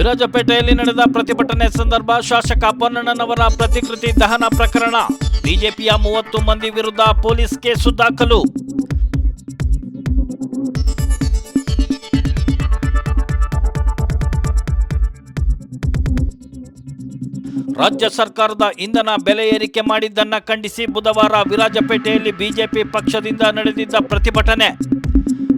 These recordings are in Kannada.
ವಿರಾಜಪೇಟೆಯಲ್ಲಿ ನಡೆದ ಪ್ರತಿಭಟನೆ ಸಂದರ್ಭ ಶಾಸಕ ಪೊನ್ನಣ್ಣನವರ ಪ್ರತಿಕೃತಿ ದಹನ ಪ್ರಕರಣ. ಬಿಜೆಪಿಯ ಮೂವತ್ತು ಮಂದಿ ವಿರುದ್ಧ ಪೊಲೀಸ್ ಕೇಸು ದಾಖಲು. ರಾಜ್ಯ ಸರ್ಕಾರದ ಇಂಧನ ಬೆಲೆ ಏರಿಕೆ ಮಾಡಿದ್ದನ್ನು ಖಂಡಿಸಿ ಬುಧವಾರ ವಿರಾಜಪೇಟೆಯಲ್ಲಿ ಬಿಜೆಪಿ ಪಕ್ಷದಿಂದ ನಡೆದಿದ್ದ ಪ್ರತಿಭಟನೆ.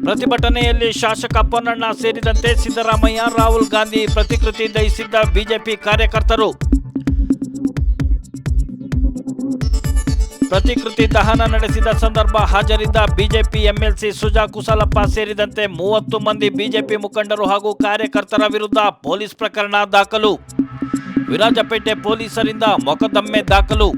ಪ್ರತಿಭಟನೆಯಲ್ಲಿ ಶಾಸಕ ಪೊನ್ನಣ್ಣ ಸೇರಿದಂತೆ ಸಿದ್ದರಾಮಯ್ಯ, ರಾಹುಲ್ ಗಾಂಧಿ ಪ್ರತಿಕೃತಿ ದಹಿಸಿದ್ದ ಬಿಜೆಪಿ ಕಾರ್ಯಕರ್ತರು. ಪ್ರತಿಕೃತಿ ದಹನ ನಡೆಸಿದ ಸಂದರ್ಭ ಹಾಜರಿದ್ದ ಬಿಜೆಪಿ ಎಂಎಲ್ಸಿ ಸುಜಾ ಕುಸಲಪ್ಪ ಸೇರಿದಂತೆ ಮೂವತ್ತು ಮಂದಿ ಬಿಜೆಪಿ ಮುಖಂಡರು ಹಾಗೂ ಕಾರ್ಯಕರ್ತರ ವಿರುದ್ಧ ಪೊಲೀಸ್ ಪ್ರಕರಣ ದಾಖಲು. ವಿರಾಜಪೇಟೆ ಪೊಲೀಸರಿಂದ ಮೊಕದ್ದಮೆ ದಾಖಲು.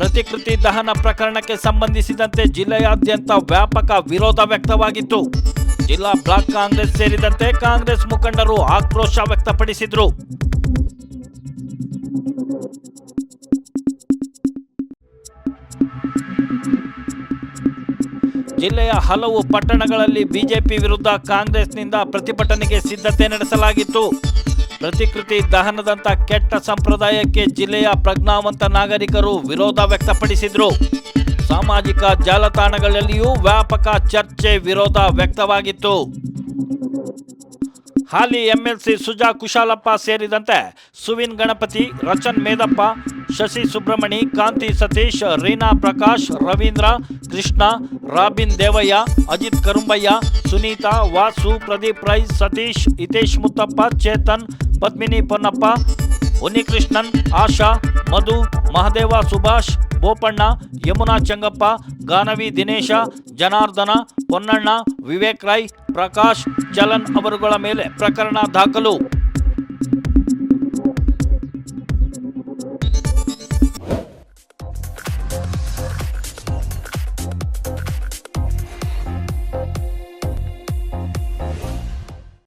ಪ್ರತಿಕೃತಿ ದಹನ ಪ್ರಕರಣಕ್ಕೆ ಸಂಬಂಧಿಸಿದಂತೆ ಜಿಲ್ಲೆಯಾದ್ಯಂತ ವ್ಯಾಪಕ ವಿರೋಧ ವ್ಯಕ್ತವಾಗಿತ್ತು. ಜಿಲ್ಲಾ ಬ್ಲಾಕ್ ಕಾಂಗ್ರೆಸ್ ಸೇರಿದಂತೆ ಕಾಂಗ್ರೆಸ್ ಮುಖಂಡರು ಆಕ್ರೋಶ ವ್ಯಕ್ತಪಡಿಸಿದ್ರು. ಜಿಲ್ಲೆಯ ಹಲವು ಪಟ್ಟಣಗಳಲ್ಲಿ ಬಿಜೆಪಿ ವಿರುದ್ಧ ಕಾಂಗ್ರೆಸ್ನಿಂದ ಪ್ರತಿಭಟನೆಗೆ ಸಿದ್ಧತೆ ನಡೆಸಲಾಗಿತ್ತು. ಪ್ರತಿಕೃತಿ ದಹನದಂತ ಕೆಟ್ಟ ಸಂಪ್ರದಾಯಕ್ಕೆ ಜಿಲ್ಲೆಯ ಪ್ರಜ್ಞಾವಂತ ನಾಗರಿಕರು ವಿರೋಧ ವ್ಯಕ್ತಪಡಿಸಿದ್ರು. ಸಾಮಾಜಿಕ ಜಾಲತಾಣಗಳಲ್ಲಿಯೂ ವ್ಯಾಪಕ ಚರ್ಚೆ ವಿರೋಧ ವ್ಯಕ್ತವಾಗಿತ್ತು. ಹಾಲಿ ಎಂಎಲ್ಸಿ ಸುಜಾ ಕುಶಾಲಪ್ಪ ಸೇರಿದಂತೆ ಸುವಿನ್ ಗಣಪತಿ, ರಚನ್ ಮೇದಪ್ಪ, ಶಶಿ ಸುಬ್ರಹ್ಮಣಿ, ಕಾಂತಿ ಸತೀಶ್, ರೀನಾ ಪ್ರಕಾಶ್, ರವೀಂದ್ರ, ಕೃಷ್ಣ, ರಾಬಿನ್ ದೇವಯ್ಯ, ಅಜಿತ್ ಕರುಂಬಯ್ಯ, ಸುನೀತಾ, ವಾಸು, ಪ್ರದೀಪ್ ರೈ, ಸತೀಶ್, ಹಿತೇಶ್ ಮುತ್ತಪ್ಪ, ಚೇತನ್ ಪದ್ಮಿನಿ ಪೊನ್ನಪ್ಪ ಉನ್ನಿಕೃಷ್ಣನ್ ಆಶಾ, ಮಧು, ಮಹದೇವ, ಸುಭಾಷ್, ಬೋಪಣ್ಣ, ಯಮುನಾ ಚಂಗಪ್ಪ, ಗಾನವಿ ದಿನೇಶ, ಜನಾರ್ದನ, ಪೊನ್ನಣ್ಣ, ವಿವೇಕ್ ರಾಯ್ ಪ್ರಕಾಶ್ ಚಲನ್ ಅವರುಗಳ ಮೇಲೆ ಪ್ರಕರಣ ದಾಖಲು.